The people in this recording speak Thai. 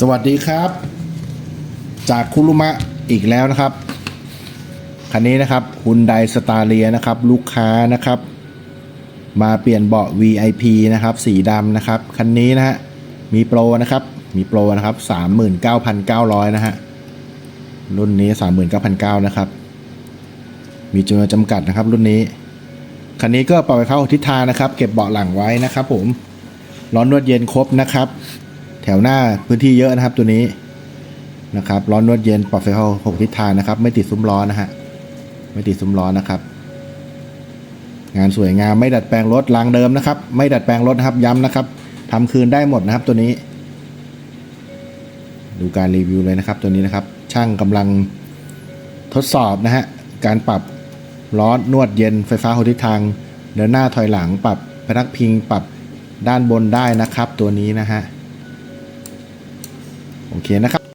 สวัสดีครับ จากคุรุมะอีกแล้วนะครับ คันนี้นะครับคุณไดสตาเลียนะครับ ลูกค้านะครับ มาเปลี่ยนเบาะ VIP นะครับ สีดำนะครับ คันนี้นะฮะมีโปรนะครับ มีโปรนะครับ 39,900 นะฮะ รุ่นนี้ 39,900 นะครับ มีจำนวนจำกัดนะครับ รุ่นนี้ คันนี้ก็ปรับไปเข้าทิศทางนะครับ เก็บเบาะหลังไว้นะครับ ผม ร้อนนวดเย็นครบนะครับ แถวหน้าพื้นที่เยอะนะครับตัวนี้นะครับร้อนนวดเย็นปรับไฟเข้าหกทิศทางนะครับ ไม่ติดซุ้มล้อนะฮะไม่ติดซุ้มล้อนะครับ งานสวยงามไม่ดัดแปลงรถรางเดิมนะครับ ไม่ดัดแปลงรถนะครับย้ำนะครับทำคืนได้หมดนะครับตัวนี้ ดูการรีวิวเลยนะครับตัวนี้นะครับ ช่างกำลังทดสอบนะฮะการปรับล้อนวดเย็นไฟฟ้าหกทิศทางเดินหน้าถอยหลังปรับพนักพิงปรับด้านบนได้นะครับ ตัวนี้นะฮะ โอเคนะครับ